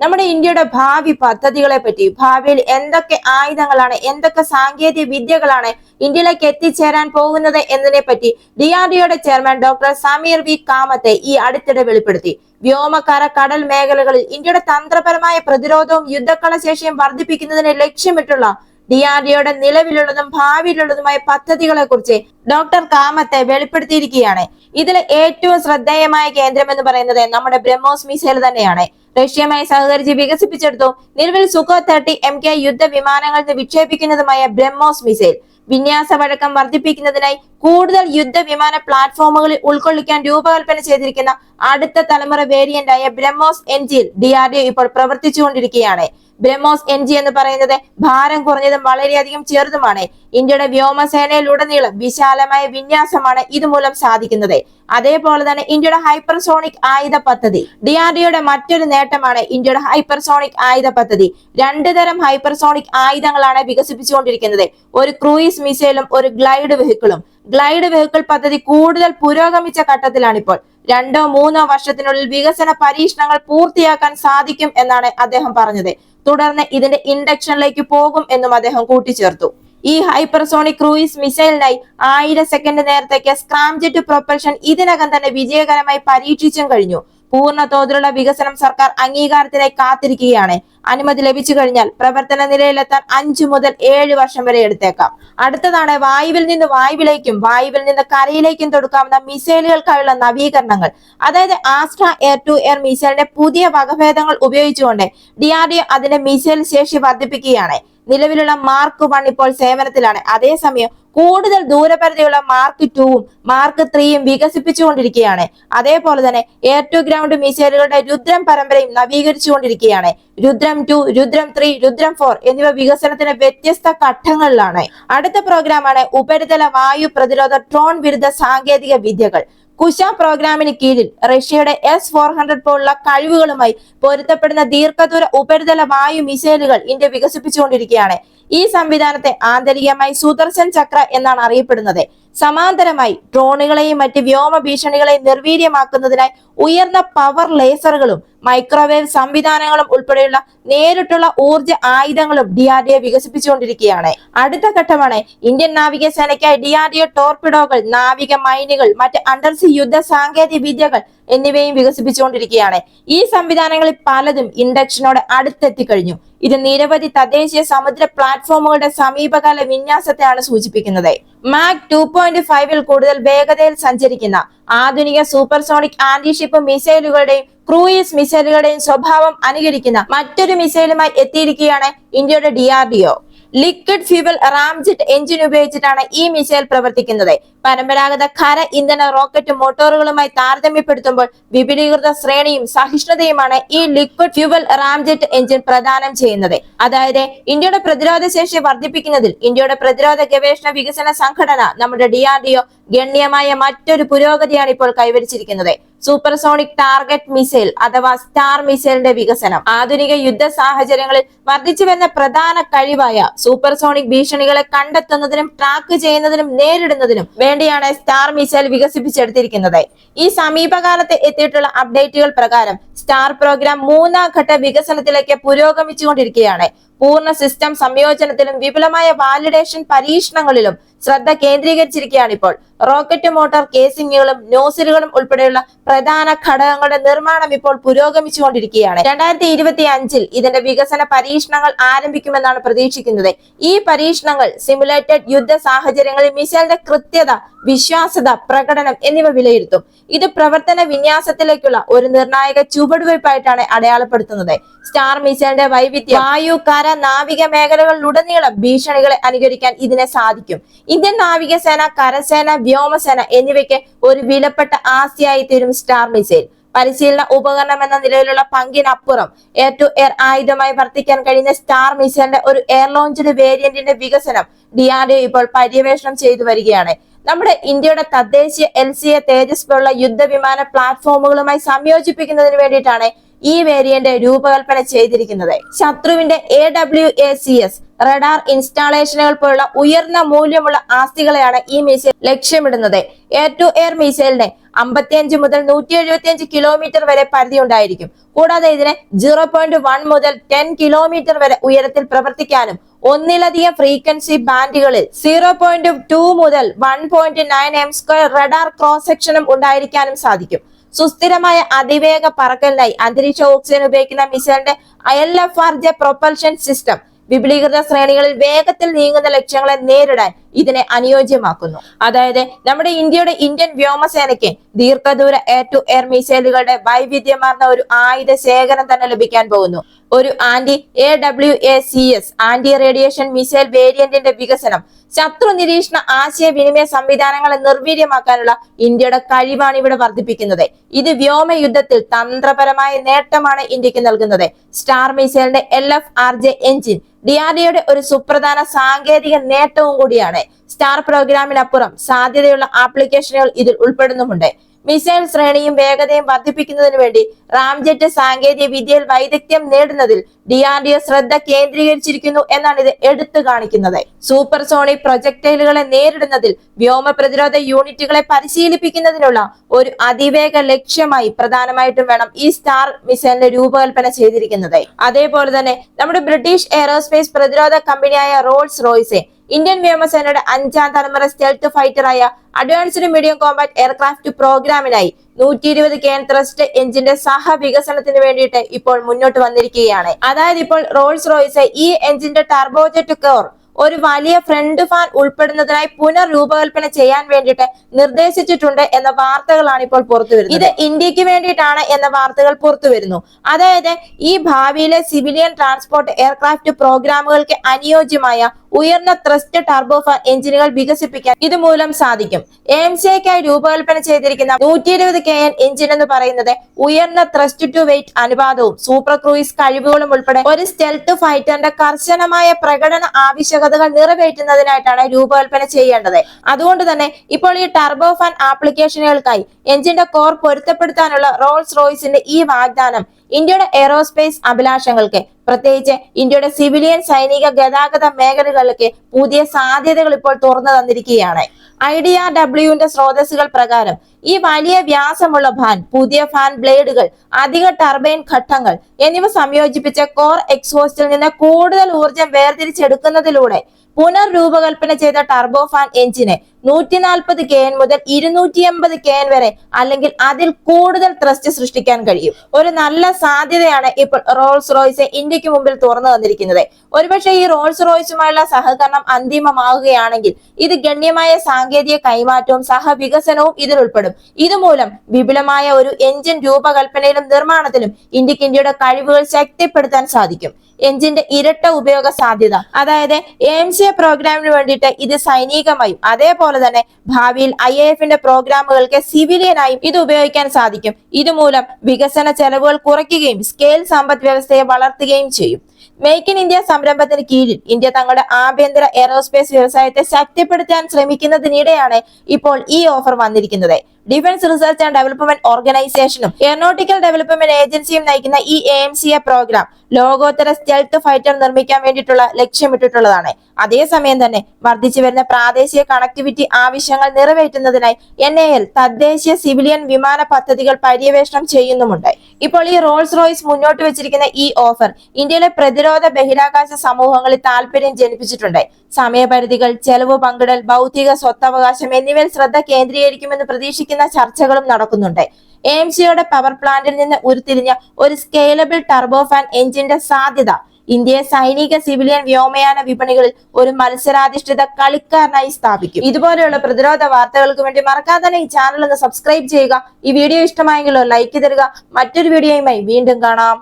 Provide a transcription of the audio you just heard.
നമ്മുടെ ഇന്ത്യയുടെ ഭാവി പദ്ധതികളെ പറ്റി ഭാവിയിൽ എന്തൊക്കെ ആയുധങ്ങളാണ് എന്തൊക്കെ സാങ്കേതിക വിദ്യകളാണ് ഇന്ത്യയിലേക്ക് എത്തിച്ചേരാൻ പോകുന്നത് എന്നതിനെ പറ്റി ഡി ആർ ഡിഒയുടെ ചെയർമാൻ ഡോക്ടർ സമീർ വി കാമത്തെ ഈ അടുത്തിടെ വെളിപ്പെടുത്തി. വ്യോമകര കടൽ മേഖലകളിൽ ഇന്ത്യയുടെ തന്ത്രപരമായ പ്രതിരോധവും യുദ്ധക്കള ശേഷിയും വർദ്ധിപ്പിക്കുന്നതിന് ലക്ഷ്യമിട്ടുള്ള ഡി ആർ ഡിയുടെ നിലവിലുള്ളതും ഭാവിയിലുള്ളതുമായ പദ്ധതികളെ കുറിച്ച് ഡോക്ടർ കാമത്തെ വെളിപ്പെടുത്തിയിരിക്കുകയാണ്. ഇതിൽ ഏറ്റവും ശ്രദ്ധേയമായ കേന്ദ്രം എന്ന് പറയുന്നത് നമ്മുടെ ബ്രഹ്മോസ് മിസൈൽ തന്നെയാണ്. റഷ്യയുമായി സഹകരിച്ച് വികസിപ്പിച്ചെടുത്തു നിലവിൽ സുഖോ തേർട്ടി എം കെ യുദ്ധ വിമാനങ്ങളിൽ വിക്ഷേപിക്കുന്നതുമായ ബ്രഹ്മോസ് മിസൈൽ. വിന്യാസ വഴക്കം വർദ്ധിപ്പിക്കുന്നതിനായി കൂടുതൽ യുദ്ധ വിമാന പ്ലാറ്റ്ഫോമുകളിൽ ഉൾക്കൊള്ളിക്കാൻ രൂപകൽപ്പന ചെയ്തിരിക്കുന്ന അടുത്ത തലമുറ വേരിയന്റായ ബ്രഹ്മോസ് എൻജിയിൽ ഡി ആർ ഡി ഇപ്പോൾ പ്രവർത്തിച്ചുകൊണ്ടിരിക്കുകയാണ്. ബ്രഹ്മോസ് എൻ ജി എന്ന് പറയുന്നത് ഭാരം കുറഞ്ഞതും വളരെയധികം ചെറുതുമാണ്. ഇന്ത്യയുടെ വ്യോമസേനയിലുടനീളം വിശാലമായ വിന്യാസമാണ് ഇതുമൂലം സാധിക്കുന്നത്. അതേപോലെ തന്നെ ഇന്ത്യയുടെ ഹൈപ്പർസോണിക് ആയുധ പദ്ധതി. ഡിആർഡിയുടെ ആർ ഡിയുടെ മറ്റൊരു നേട്ടമാണ് ഇന്ത്യയുടെ ഹൈപ്പർസോണിക് ആയുധ പദ്ധതി. രണ്ട് തരം ഹൈപ്പർസോണിക് ആയുധങ്ങളാണ് വികസിപ്പിച്ചുകൊണ്ടിരിക്കുന്നത്. ഒരു ക്രൂയിസ് മിസൈലും ഒരു ഗ്ലൈഡ് വെഹിക്കിളും. ഗ്ലൈഡ് വെഹിക്കിൾ പദ്ധതി കൂടുതൽ പുരോഗമിച്ച ഘട്ടത്തിലാണിപ്പോൾ. രണ്ടോ മൂന്നോ വർഷത്തിനുള്ളിൽ വികസന പരീക്ഷണങ്ങൾ പൂർത്തിയാക്കാൻ സാധിക്കും എന്നാണ് അദ്ദേഹം പറഞ്ഞത്. തുടർന്ന് ഇതിന്റെ ഇൻഡക്ഷനിലേക്ക് പോകും എന്നും അദ്ദേഹം കൂട്ടിച്ചേർത്തു. ഈ ഹൈപ്പർസോണിക് ക്രൂയിസ് മിസൈലിനായി ആയിരം സെക്കൻഡ് നേരത്തേക്ക് സ്ക്രാംജെറ്റ് പ്രൊപ്പൽഷൻ ഇതിനകം തന്നെ വിജയകരമായി പരീക്ഷിച്ചും കഴിഞ്ഞു. പൂർണ തോതിലുള്ള വികസനം സർക്കാർ അംഗീകാരത്തിനായി കാത്തിരിക്കുകയാണ്. അനുമതി ലഭിച്ചു കഴിഞ്ഞാൽ പ്രവർത്തന നിലയിലെത്താൻ അഞ്ചു മുതൽ ഏഴ് വർഷം വരെ എടുത്തേക്കാം. അടുത്തതാണ് വായുവിൽ നിന്ന് വായുവിലേക്കും വായുവിൽ നിന്ന് കരയിലേക്കും തൊടുക്കാവുന്ന മിസൈലുകൾക്കായുള്ള നവീകരണങ്ങൾ. അതായത് ആസ്ട്ര എയർ ടു എയർ മിസൈലിന്റെ പുതിയ വകഭേദങ്ങൾ ഉപയോഗിച്ചുകൊണ്ട് ഡി ആർ ഡി അതിന്റെ മിസൈൽ ശേഷി വർദ്ധിപ്പിക്കുകയാണ്. നിലവിലുള്ള മാർക്ക് വൺ ഇപ്പോൾ സേവനത്തിലാണ്. അതേസമയം കൂടുതൽ ദൂരപരിധിയുള്ള മാർക്ക് ടൂവും മാർക്ക് ത്രീയും വികസിപ്പിച്ചുകൊണ്ടിരിക്കുകയാണ്. അതേപോലെ തന്നെ എയർ ടു ഗ്രൗണ്ട് മിസൈലുകളുടെ രുദ്രം പരമ്പരയും നവീകരിച്ചുകൊണ്ടിരിക്കുകയാണ്. Rudram two Rudram three Rudram four എന്നിവ വികസനത്തിന്റെ വ്യത്യസ്ത ഘട്ടങ്ങളിലാണ്. അടുത്ത പ്രോഗ്രാമാണ് ഉപരിതല വായു പ്രതിരോധ ട്രോൺ വിരുദ്ധ സാങ്കേതിക വിദ്യകൾ. കുശ പ്രോഗ്രാമിന് കീഴിൽ റഷ്യയുടെ എസ് ഫോർ ഹൺഡ്രഡ് പോലുള്ള കഴിവുകളുമായി പൊരുത്തപ്പെടുന്ന ദീർഘദൂര ഉപരിതല വായു മിസൈലുകൾ ഇന്ത്യ വികസിപ്പിച്ചുകൊണ്ടിരിക്കുകയാണ്. ഈ സംവിധാനത്തെ ആന്തരികമായി സുദർശൻ ചക്ര എന്നാണ് അറിയപ്പെടുന്നത്. സമാന്തരമായി ഡ്രോണുകളെയും മറ്റ് വ്യോമ ഭീഷണികളെയും നിർവീര്യമാക്കുന്നതിനായി ഉയർന്ന പവർ ലേസറുകളും മൈക്രോവേവ് സംവിധാനങ്ങളും ഉൾപ്പെടെയുള്ള നേരിട്ടുള്ള ഊർജ ആയുധങ്ങളും ഡി ആർ ഡി എ വികസിപ്പിച്ചുകൊണ്ടിരിക്കുകയാണ്. അടുത്ത ഘട്ടമാണ് ഇന്ത്യൻ നാവികസേനയ്ക്കായി ഡി ആർ ഡി എ ടോർപിഡോകൾ നാവിക മൈനുകൾ മറ്റ് അണ്ടർസി യുദ്ധ സാങ്കേതിക വിദ്യകൾ എന്നിവയും വികസിപ്പിച്ചുകൊണ്ടിരിക്കുകയാണ്. ഈ സംവിധാനങ്ങളിൽ പലതും ഇൻഡക്ഷനോട് അടുത്തെത്തിക്കഴിഞ്ഞു ഇത് നിരവധി തദ്ദേശീയ സമുദ്ര പ്ലാറ്റ്ഫോമുകളുടെ സമീപകാല വിന്യാസത്തെയാണ് സൂചിപ്പിക്കുന്നത്. മാക് ടു പോയിന്റ് ഫൈവിൽ കൂടുതൽ വേഗതയിൽ സഞ്ചരിക്കുന്ന ആധുനിക സൂപ്പർസോണിക് ആന്റിഷിപ്പ് മിസൈലുകളുടെയും ക്രൂയിസ് മിസൈലുകളുടെയും സ്വഭാവം അനുകരിക്കുന്ന മറ്റൊരു മിസൈലുമായി എത്തിയിരിക്കുകയാണ് ഇന്ത്യയുടെ DRDO. Liquid fuel ramjet engine ഉപയോഗിച്ചിട്ടാണ് ഈ മിസൈൽ പ്രവർത്തിക്കുന്നത്. പരമ്പരാഗത ഖര ഇന്ധന റോക്കറ്റ് മോട്ടോറുകളുമായി താരതമ്യപ്പെടുത്തുമ്പോൾ വിപുലീകൃത ശ്രേണിയും സഹിഷ്ണുതയുമാണ് ഈ ലിക്വിഡ് ഫ്യൂവൽ റാംജെറ്റ് എഞ്ചിൻ പ്രദാനം ചെയ്യുന്നത്. അതായത് ഇന്ത്യയുടെ പ്രതിരോധ ശേഷി വർദ്ധിപ്പിക്കുന്നതിൽ ഇന്ത്യയുടെ പ്രതിരോധ ഗവേഷണ വികസന സംഘടന നമ്മുടെ ഡി ആർ ഡി ഒ ഗണ്യമായ മറ്റൊരു പുരോഗതിയാണ് ഇപ്പോൾ കൈവരിച്ചിരിക്കുന്നത്. സൂപ്പർസോണിക് ടാർഗറ്റ് മിസൈൽ അഥവാ സ്റ്റാർ മിസൈലിന്റെ വികസനം. ആധുനിക യുദ്ധ സാഹചര്യങ്ങളിൽ വർദ്ധിച്ചു വരുന്ന പ്രധാന കഴിവായ സൂപ്പർസോണിക് ഭീഷണികളെ കണ്ടെത്തുന്നതിനും ട്രാക്ക് ചെയ്യുന്നതിനും നേരിടുന്നതിനും വേണ്ടിയാണ് സ്റ്റാർ മിസൈൽ വികസിപ്പിച്ചെടുത്തിരിക്കുന്നത്. ഈ സമീപകാലത്ത് എത്തിയിട്ടുള്ള അപ്ഡേറ്റുകൾ പ്രകാരം സ്റ്റാർ പ്രോഗ്രാം മൂന്നാം ഘട്ട വികസനത്തിലേക്ക് പുരോഗമിച്ചുകൊണ്ടിരിക്കുകയാണ്. പൂർണ സിസ്റ്റം സംയോജനത്തിലും വിപുലമായ വാലിഡേഷൻ പരീക്ഷണങ്ങളിലും ശ്രദ്ധ കേന്ദ്രീകരിച്ചിരിക്കുകയാണ് ഇപ്പോൾ. റോക്കറ്റ് മോട്ടോർ കേസിംഗുകളും നോസിലുകളും ഉൾപ്പെടെയുള്ള പ്രധാന ഘടകങ്ങളുടെ നിർമ്മാണം ഇപ്പോൾ പുരോഗമിച്ചുകൊണ്ടിരിക്കുകയാണ്. രണ്ടായിരത്തി ഇരുപത്തി അഞ്ചിൽ ഇതിന്റെ വികസന പരീക്ഷണങ്ങൾ ആരംഭിക്കുമെന്നാണ് പ്രതീക്ഷിക്കുന്നത്. ഈ പരീക്ഷണങ്ങൾ സിമുലേറ്റഡ് യുദ്ധ സാഹചര്യങ്ങളിൽ മിസൈലിന്റെ കൃത്യത വിശ്വാസത പ്രകടനം എന്നിവ വിലയിരുത്തും. ഇത് പ്രവർത്തന വിന്യാസത്തിലേക്കുള്ള ഒരു നിർണായക ചുവടുവയ്പായിട്ടാണ് അടയാളപ്പെടുത്തുന്നത്. സ്റ്റാർ മിസൈലിന്റെ വൈവിധ്യം. വായു കര നാവിക മേഖലകളിലുടനീളം ഭീഷണികളെ അനുകരിക്കാൻ ഇതിനെ സാധിക്കും. ഇന്ത്യൻ നാവികസേന കരസേന വ്യോമസേന എന്നിവയ്ക്ക് ഒരു വിലപ്പെട്ട ആസ്തിയായി തീരും സ്റ്റാർ മിസൈൽ. പരിശീലന ഉപകരണം എന്ന നിലയിലുള്ള പങ്കിനപ്പുറം എയർ ടു എയർ ആയുധമായി വർത്തിക്കാൻ കഴിയുന്ന സ്റ്റാർ മിസൈലിന്റെ ഒരു എയർ ലോഞ്ചഡ് വേരിയന്റിന്റെ വികസനം ഡി ആർ ഡി ഇപ്പോൾ പര്യവേഷണം ചെയ്തു വരികയാണ്. നമ്മുടെ ഇന്ത്യയുടെ തദ്ദേശീയ എൽ സി എ തേജസ് പോലുള്ള യുദ്ധവിമാന പ്ലാറ്റ്ഫോമുകളുമായി സംയോജിപ്പിക്കുന്നതിന് വേണ്ടിയിട്ടാണ് ഈ വേരിയന്റ് രൂപകൽപ്പന ചെയ്തിരിക്കുന്നത്. ശത്രുവിന്റെ A W A C S radar ഇൻസ്റ്റാളേഷനുകൾ പോലുള്ള ഉയർന്ന മൂല്യമുള്ള ആസ്തികളെയാണ് ഈ മിസൈൽ ലക്ഷ്യമിടുന്നത്. എയർ ടു എയർ മിസൈലിന് അമ്പത്തിയഞ്ച് മുതൽ നൂറ്റി എഴുപത്തിയഞ്ച് കിലോമീറ്റർ വരെ പരിധി ഉണ്ടായിരിക്കും. കൂടാതെ ഇതിന് സീറോ പോയിന്റ് വൺ മുതൽ ടെൻ കിലോമീറ്റർ വരെ ഉയരത്തിൽ പ്രവർത്തിക്കാനും ഒന്നിലധികം ഫ്രീക്വൻസി ബാൻഡുകളിൽ സീറോ പോയിന്റ് ടു മുതൽ one point nine M square radar cross സെക്ഷനും ഉണ്ടായിരിക്കാനും സാധിക്കും. സുസ്ഥിരമായ അതിവേഗ പറക്കലിനായി അന്തരീക്ഷ ഓക്സിജൻ ഉപയോഗിക്കുന്ന മിസൈലിന്റെ L F R J propulsion system വിപുലീകൃത ശ്രേണികളിൽ വേഗത്തിൽ നീങ്ങുന്ന ലക്ഷ്യങ്ങളെ നേരിടാൻ ഇതിനെ അനുയോജ്യമാക്കുന്നു. അതായത് നമ്മുടെ ഇന്ത്യയുടെ ഇന്ത്യൻ വ്യോമസേനയ്ക്ക് ദീർഘദൂര എയർ ടു എയർ മിസൈലുകളുടെ വൈവിധ്യമാർന്ന ഒരു ആയുധ ശേഖരം തന്നെ ലഭിക്കാൻ പോകുന്നു. ഒരു anti A W A C S anti radiation missile വേരിയന്റിന്റെ വികസനം ശത്രു നിരീക്ഷണ ആശയവിനിമയ സംവിധാനങ്ങളെ നിർവീര്യമാക്കാനുള്ള ഇന്ത്യയുടെ കഴിവാണ് ഇവിടെ വർദ്ധിപ്പിക്കുന്നത്. ഇത് വ്യോമ യുദ്ധത്തിൽ തന്ത്രപരമായ നേട്ടമാണ് ഇന്ത്യയ്ക്ക് നൽകുന്നത്. Star മിസൈലിന്റെ L F R J engine ഡിആർഡിയുടെ ഒരു സുപ്രധാന സാങ്കേതിക നേട്ടവും കൂടിയാണ്. സ്റ്റാർ പ്രോഗ്രാമിനപ്പുറം സാധ്യതയുള്ള ആപ്ലിക്കേഷനുകൾ ഇതിൽ ഉൾപ്പെടുന്നുമുണ്ട്. മിസൈൽ ശ്രേണിയും വേഗതയും വർദ്ധിപ്പിക്കുന്നതിനു വേണ്ടി റാംജെറ്റ് സാങ്കേതിക വിദ്യയിൽ വൈദഗ്ധ്യം നേടുന്നതിൽ ഡി ആർ ഡി ശ്രദ്ധ കേന്ദ്രീകരിച്ചിരിക്കുന്നു എന്നാണ് ഇത് എടുത്തു കാണിക്കുന്നത്. സൂപ്പർ സോണി പ്രൊജക്ടൈലുകളെ നേരിടുന്നതിൽ വ്യോമ പ്രതിരോധ യൂണിറ്റുകളെ പരിശീലിപ്പിക്കുന്നതിനുള്ള ഒരു അതിവേഗ ലക്ഷ്യമായി പ്രധാനമായിട്ടും വേണം ഈ സ്റ്റാർ മിസൈലിന്റെ രൂപകൽപ്പന ചെയ്തിരിക്കുന്നത്. അതേപോലെ തന്നെ നമ്മുടെ ബ്രിട്ടീഷ് എയറോസ്പേസ് പ്രതിരോധ കമ്പനിയായ റോൾസ് റോയ്സെ ഇന്ത്യൻ വ്യോമസേനയുടെ അഞ്ചാം തലമുറ സ്റ്റെൽത്ത് ഫൈറ്ററായ അഡ്വാൻസ്ഡ് മീഡിയം കോമ്പാറ്റ് എയർക്രാഫ്റ്റ് പ്രോഗ്രാമിനായി നൂറ്റി ഇരുപത് കെ ത്രസ്റ്റ് എഞ്ചിന്റെ സഹവികസനത്തിന് വേണ്ടിയിട്ട് ഇപ്പോൾ മുന്നോട്ട് വന്നിരിക്കുകയാണ്. അതായത് ഇപ്പോൾ റോൾസ് റോയ്സ് ഈ എഞ്ചിന്റെ ടർബോജറ്റ് കോർ ഒരു വലിയ ഫ്രണ്ട് ഫാൻ ഉൾപ്പെടുന്നതിനായി പുനർരൂപകൽപ്പന ചെയ്യാൻ വേണ്ടിയിട്ട് നിർദ്ദേശിച്ചിട്ടുണ്ട് എന്ന വാർത്തകളാണ് ഇപ്പോൾ പുറത്തു വരുന്നത്. ഇത് ഇന്ത്യയ്ക്ക് വേണ്ടിയിട്ടാണ് എന്ന വാർത്തകൾ പുറത്തു വരുന്നു. അതായത് ഈ ഭാവിയിലെ സിവിലിയൻ ട്രാൻസ്പോർട്ട് എയർക്രാഫ്റ്റ് പ്രോഗ്രാമുകൾക്ക് അനുയോജ്യമായ ഉയർന്ന ത്രസ്റ്റ് ടർബോഫാൻ എഞ്ചിനുകൾ വികസിപ്പിക്കാൻ ഇതുമൂലം സാധിക്കും. എം സിഐക്കായി രൂപകൽപ്പന ചെയ്തിരിക്കുന്ന നൂറ്റി ഇരുപത് കെ എൻ എഞ്ചിൻ എന്ന് പറയുന്നത് ഉയർന്ന ത്രസ്റ്റ് ടു വെയിറ്റ് അനുപാതവും സൂപ്പർ ക്രൂയിസ് കഴിവുകളും ഉൾപ്പെടെ ഒരു സ്റ്റെൽത്ത് ഫൈറ്ററിന്റെ കർശനമായ പ്രകടന ആവശ്യകതകൾ നിറവേറ്റുന്നതിനായിട്ടാണ് രൂപകൽപ്പന ചെയ്യേണ്ടത്. അതുകൊണ്ട് തന്നെ ഇപ്പോൾ ഈ ടർബോഫാൻ ആപ്ലിക്കേഷനുകൾക്കായി എഞ്ചിന്റെ കോർ പൊരുത്തപ്പെടുത്താനുള്ള റോൾസ് റോയിസിന്റെ ഈ വാഗ്ദാനം ഇന്ത്യയുടെ എയറോസ്പേസ് അഭിലാഷങ്ങൾക്ക് പ്രത്യേകിച്ച് ഇന്ത്യയുടെ സിവിലിയൻ സൈനിക ഗതാഗത മേഖലകളിലേക്ക് പുതിയ സാധ്യതകൾ ഇപ്പോൾ തുറന്നു തന്നിരിക്കുകയാണ്. ഐ ഡി ആർ ഡബ്ല്യുവിന്റെ സ്രോതസ്സുകൾ പ്രകാരം ഈ വലിയ വ്യാസമുള്ള ഫാൻ പുതിയ ഫാൻ ബ്ലേഡുകൾ അധിക ടർബൈൻ ഘട്ടങ്ങൾ എന്നിവ സംയോജിപ്പിച്ച കോർ എക്സോസ്റ്റിൽ നിന്ന് കൂടുതൽ ഊർജം വേർതിരിച്ചെടുക്കുന്നതിലൂടെ പുനർരൂപകൽപ്പന ചെയ്ത ടർബോ ഫാൻ എഞ്ചിന് നൂറ്റി നാൽപ്പത് കെ എൻ മുതൽ ഇരുന്നൂറ്റി എൺപത് കെ എൻ വരെ അല്ലെങ്കിൽ അതിൽ കൂടുതൽ ത്രസ്റ്റ് സൃഷ്ടിക്കാൻ കഴിയും. ഒരു നല്ല സാധ്യതയാണ് ഇപ്പോൾ റോൾസ് റോയ്സ് ഇന്ത്യയ്ക്ക് മുമ്പിൽ തുറന്നു തന്നിരിക്കുന്നത്. ഒരുപക്ഷെ ഈ റോൾസ് റോയ്സുമായുള്ള സഹകരണം അന്തിമമാവുകയാണെങ്കിൽ ഇത് ഗണ്യമായ സാങ്കേതിക കൈമാറ്റവും സഹവികസനവും ഇതിൽ ഉൾപ്പെടും. ഇതുമൂലം വിപുലമായ ഒരു എഞ്ചിൻ രൂപകൽപ്പനയിലും നിർമ്മാണത്തിലും ഇന്ത്യയ്ക്ക് ഇന്ത്യയുടെ കഴിവുകൾ ശക്തിപ്പെടുത്താൻ സാധിക്കും. എഞ്ചിന്റെ ഇരട്ട ഉപയോഗ സാധ്യത. അതായത് എം സി എ പ്രോഗ്രാമിന് വേണ്ടിയിട്ട് ഇത് സൈനികമായും അതേപോലെ തന്നെ ഭാവിയിൽ ഐ എ എഫിന്റെ പ്രോഗ്രാമുകൾക്ക് സിവിലിയനായും ഇത് ഉപയോഗിക്കാൻ സാധിക്കും. ഇതുമൂലം വികസന ചെലവുകൾ കുറയ്ക്കുകയും സ്കെയിൽ സമ്പദ് വ്യവസ്ഥയെ വളർത്തുകയും ചെയ്യും. മേക്ക് ഇൻ ഇന്ത്യ സംരംഭത്തിന് കീഴിൽ ഇന്ത്യ തങ്ങളുടെ ആഭ്യന്തര എയറോസ്പേസ് വ്യവസായത്തെ ശക്തിപ്പെടുത്താൻ ശ്രമിക്കുന്നതിനിടെയാണ് ഇപ്പോൾ ഈ ഓഫർ വന്നിരിക്കുന്നത്. ഡിഫൻസ് റിസർച്ച് ആൻഡ് ഡെവലപ്മെന്റ് ഓർഗനൈസേഷനും എയറോനോട്ടിക്കൽ ഡെവലപ്മെന്റ് ഏജൻസിയും നയിക്കുന്ന ഈ A M C A programme ലോകോത്തര സ്റ്റെൽത്ത് ഫൈറ്റർ നിർമ്മിക്കാൻ വേണ്ടിയിട്ടുള്ള ലക്ഷ്യമിട്ടിട്ടുള്ളതാണ്. അതേസമയം തന്നെ വർദ്ധിച്ചു വരുന്ന പ്രാദേശിക കണക്ടിവിറ്റി ആവശ്യങ്ങൾ നിറവേറ്റുന്നതിനായി എൻ എ എൽ തദ്ദേശീയ സിവിലിയൻ വിമാന പദ്ധതികൾ പര്യവേഷണം ചെയ്യുന്നുമുണ്ട്. ഇപ്പോൾ ഈ റോൾസ് റോയ്സ് മുന്നോട്ട് വെച്ചിരിക്കുന്ന ഈ ഓഫർ ഇന്ത്യയിലെ പ്രതിരോധ ബഹിരാകാശ സമൂഹങ്ങളിൽ താല്പര്യം ജനിപ്പിച്ചിട്ടുണ്ട്. സമയപരിധികൾ ചെലവ് പങ്കിടൽ ഭൗതിക സ്വത്തവകാശം എന്നിവയിൽ ശ്രദ്ധ കേന്ദ്രീകരിക്കുമെന്ന് പ്രതീക്ഷിക്കുന്ന ചർച്ചകളും നടക്കുന്നുണ്ട്. എംസിയുടെ പവർ പ്ലാന്റിൽ നിന്ന് ഉരുത്തിരിഞ്ഞ ഒരു സ്കെയിലബിൾ ടർബോഫാൻ എഞ്ചിന്റെ സാധ്യത ഇന്ത്യയെ സൈനിക സിവിലിയൻ വ്യോമയാന വിപണികളിൽ ഒരു മത്സരാധിഷ്ഠിത കളിക്കാരനായി സ്ഥാപിക്കും. ഇതുപോലെയുള്ള പ്രതിരോധ വാർത്തകൾക്ക് വേണ്ടി മറക്കാതെ തന്നെ ഈ ചാനൽ ഒന്ന് സബ്സ്ക്രൈബ് ചെയ്യുക. ഈ വീഡിയോ ഇഷ്ടമായെങ്കിലോ ലൈക്ക് തരിക. മറ്റൊരു വീഡിയോയുമായി വീണ്ടും കാണാം.